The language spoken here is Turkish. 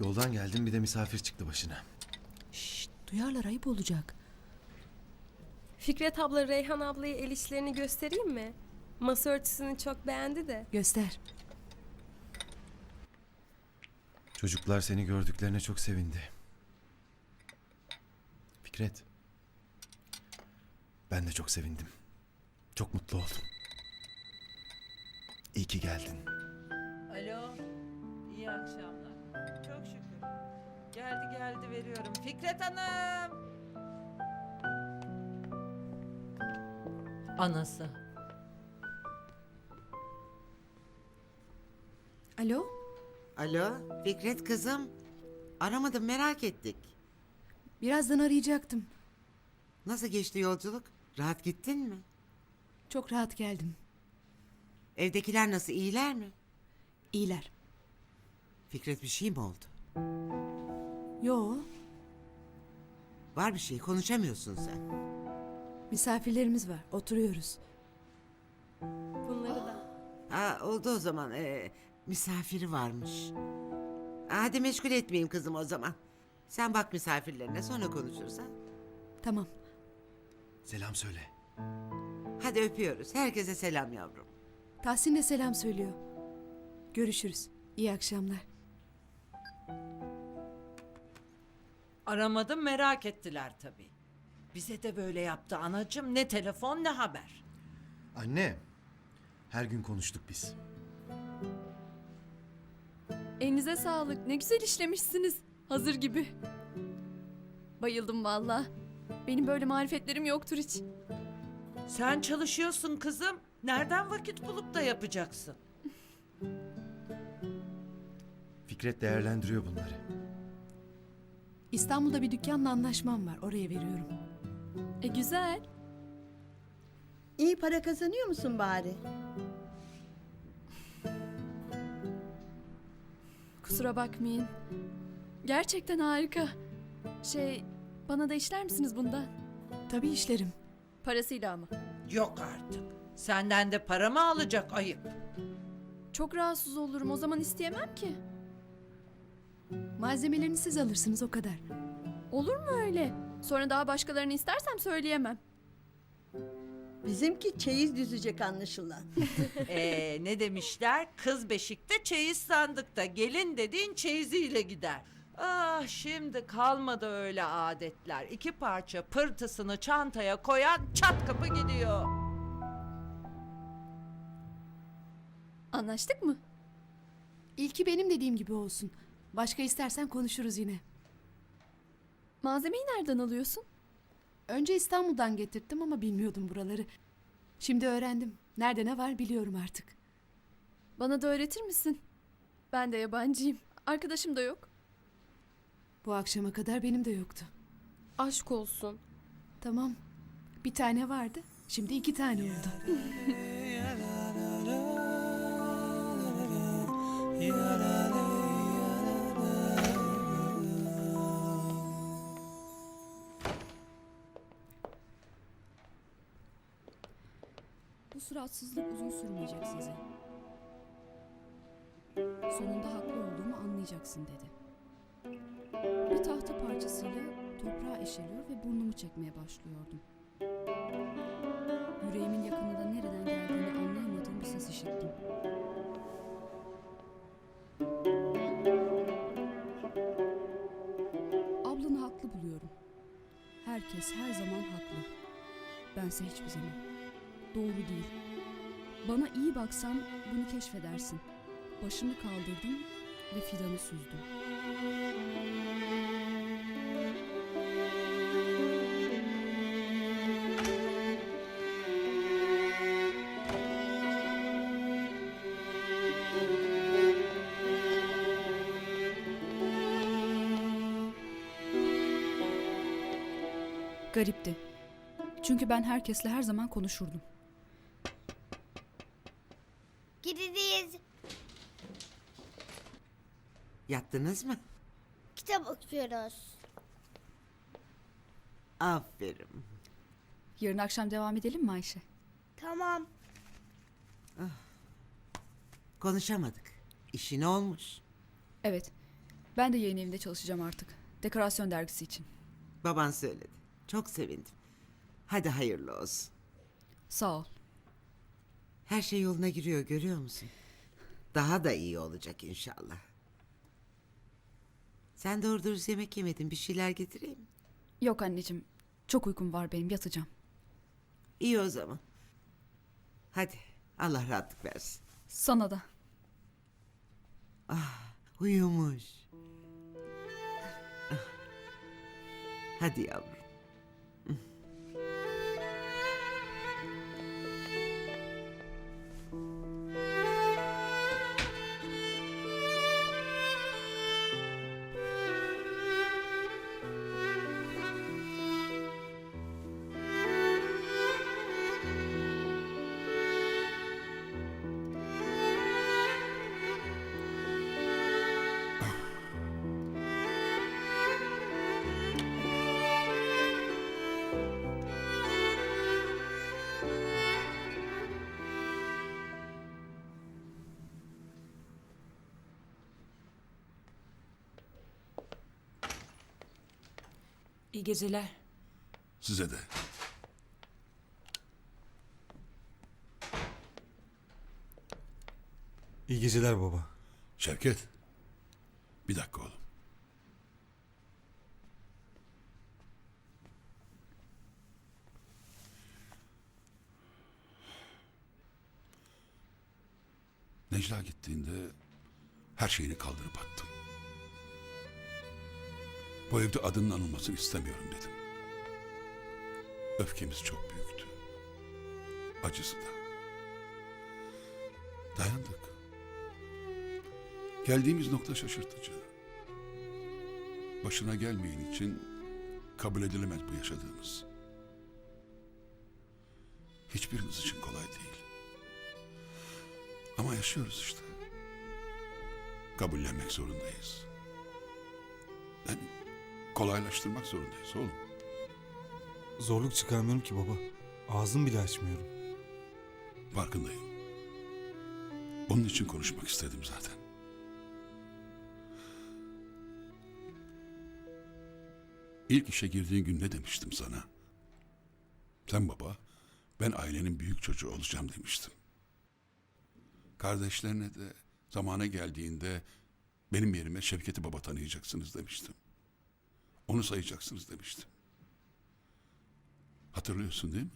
Yoldan geldim bir de misafir çıktı başına. Şşt, duyarlar ayıp olacak. Fikret abla Reyhan ablaya el işlerini göstereyim mi? Masa örtüsünü çok beğendi de. Göster. Çocuklar seni gördüklerine çok sevindi. Fikret. Ben de çok sevindim. Çok mutlu oldum. İyi ki geldin. Alo. İyi akşamlar. Çok şükür. Geldi geldi veriyorum. Fikret Hanım. Anası. Alo? Alo, Fikret kızım. Aramadım merak ettik. Birazdan arayacaktım. Nasıl geçti yolculuk? Rahat gittin mi? Çok rahat geldim. Evdekiler nasıl iyiler mi? İyiler. Fikret bir şey mi oldu? Yo, Var bir şey konuşamıyorsun sen. misafirlerimiz var. Oturuyoruz. Bunları da. Ha oldu o zaman. Ee, misafiri varmış. Hadi meşgul etmeyeyim kızım o zaman. Sen bak misafirlerine sonra konuşuruz ha. Tamam. Selam söyle. Hadi öpüyoruz. Herkese selam yavrum. Tahsin de selam söylüyor. Görüşürüz. İyi akşamlar. Aramadım merak ettiler tabii. Bize de böyle yaptı anacığım. Ne telefon ne haber. Anne. Her gün konuştuk biz. Elinize sağlık. Ne güzel işlemişsiniz. Hazır gibi. Bayıldım valla. Benim böyle marifetlerim yoktur hiç. Sen çalışıyorsun kızım. Nereden vakit bulup da yapacaksın? Fikret değerlendiriyor bunları. İstanbul'da bir dükkanla anlaşmam var. Oraya veriyorum. E güzel. İyi para kazanıyor musun bari? Kusura bakmayın. Gerçekten harika. Şey, bana da işler misiniz bundan? Tabii işlerim. Parasıyla ama. Yok artık. Senden de para mı alacak ayıp? Çok rahatsız olurum. O zaman isteyemem ki. Malzemelerini siz alırsınız o kadar. Olur mu öyle? Sonra daha başkalarını istersem söyleyemem. Bizimki çeyiz düzecek anlaşılan. Ee, ne demişler? Kız beşikte çeyiz sandıkta. Gelin dediğin çeyiziyle gider. Ah şimdi kalmadı öyle adetler. İki parça pırtısını çantaya koyan çat kapı gidiyor. Anlaştık mı? İlki benim dediğim gibi olsun. Başka istersen konuşuruz yine. Malzemeyi nereden alıyorsun? Önce İstanbul'dan getirttim ama bilmiyordum buraları. Şimdi öğrendim. Nerede ne var biliyorum artık. Bana da öğretir misin? Ben de yabancıyım. Arkadaşım da yok. Bu akşama kadar benim de yoktu. Aşk olsun. Tamam. Bir tane vardı. Şimdi iki tane oldu. Bu suratsızlık uzun sürmeyecek size. Sonunda haklı olduğumu anlayacaksın dedi. Bir tahta parçasıyla toprağa eşeliyor ve burnumu çekmeye başlıyordum. Yüreğimin yakınında nereden geldiğini anlayamadığım bir ses işittim. Ablanı haklı buluyorum. Herkes her zaman haklı. Bense hiçbir zaman. Doğru değil. Bana iyi baksan bunu keşfedersin. Başımı kaldırdım ve fidanı süzdüm. Garipti. Çünkü ben herkesle her zaman konuşurdum. Gideceğiz. Yattınız mı? Kitap okuyoruz. Aferin. Yarın akşam devam edelim mi Ayşe? Tamam. Konuşamadık. İşi ne olmuş? Evet. Ben de yayın evinde çalışacağım artık. Dekorasyon dergisi için. Baban söyledi. Çok sevindim. Hadi hayırlı olsun. Sağ ol. Her şey yoluna giriyor görüyor musun? Daha da iyi olacak inşallah. Sen doğru dürüst yemek yemedin. Bir şeyler getireyim mi? Yok anneciğim. Çok uykum var benim yatacağım. İyi o zaman. Hadi Allah rahatlık versin. Sana da. Uyumuş. Ah. Hadi yavrum. İyi geceler. Size de. İyi geceler baba. Şevket. Bir dakika oğlum. Necla gittiğinde her şeyini kaldırıp attım. Bu evde adının anılmasını istemiyorum dedim. Öfkemiz çok büyüktü. Acısı da. Dayandık. Geldiğimiz nokta şaşırtıcı. Başına gelmeyen için kabul edilemez bu yaşadığımız. Hiçbirimiz için kolay değil. Ama yaşıyoruz işte. Kabullenmek zorundayız. Yani kolaylaştırmak zorundayız oğlum. Zorluk çıkarmıyorum ki baba. Ağzım bile açmıyorum. Farkındayım. Onun için konuşmak istedim zaten. İlk işe girdiğin gün ne demiştim sana? Sen baba, ben ailenin büyük çocuğu olacağım demiştim. Kardeşlerine de zamana geldiğinde benim yerime Şevket'i baba tanıyacaksınız demiştim. Onu sayacaksınız demiştim. Hatırlıyorsun değil mi?